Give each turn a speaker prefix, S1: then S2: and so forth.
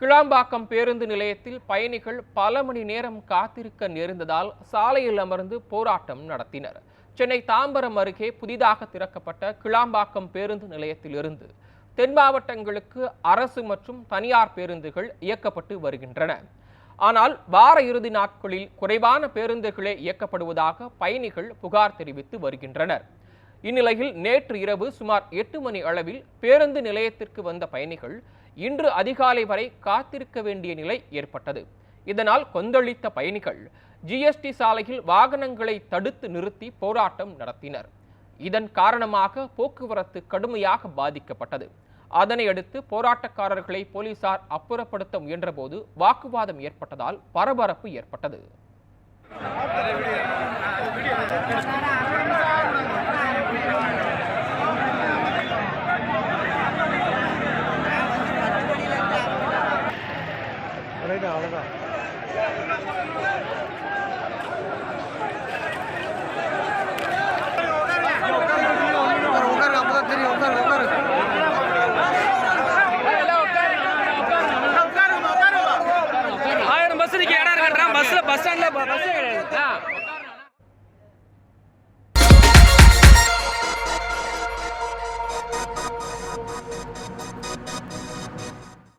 S1: கிளாம்பாக்கம் பேருந்து நிலையத்தில் பயணிகள் பல மணி நேரம் காத்திருக்க நேர்ந்ததால் சாலையில் அமர்ந்து போராட்டம் நடத்தினர். சென்னை தாம்பரம் அருகே புதிதாக திறக்கப்பட்ட கிளாம்பாக்கம் பேருந்து நிலையத்திலிருந்து தென் மாவட்டங்களுக்கு அரசு மற்றும் தனியார் பேருந்துகள் இயக்கப்பட்டு வருகின்றன. ஆனால் வார இறுதி நாட்களில் குறைவான பேருந்துகளே இயக்கப்படுவதாக பயணிகள் புகார் தெரிவித்து வருகின்றனர். இந்நிலையில் நேற்று இரவு சுமார் எட்டு மணி அளவில் பேருந்து நிலையத்திற்கு வந்த பயணிகள் இன்று அதிகாலை வரை காத்திருக்க வேண்டிய நிலை ஏற்பட்டது. இதனால் கொந்தளித்த பயணிகள் ஜிஎஸ்டி சாலையில் வாகனங்களை தடுத்து நிறுத்தி போராட்டம் நடத்தினர். இதன் காரணமாக போக்குவரத்து கடுமையாக பாதிக்கப்பட்டது. அதனையடுத்து போராட்டக்காரர்களை போலீசார் அப்புறப்படுத்த முயன்றபோது வாக்குவாதம் ஏற்பட்டதால் பரபரப்பு ஏற்பட்டது.
S2: ரைட்டு அவ்வளோதான்
S3: ஆயிரம் பஸ் நிக்க இடம் இருக்கா பஸ்ல பஸ் ஸ்டாண்ட்ல பஸ்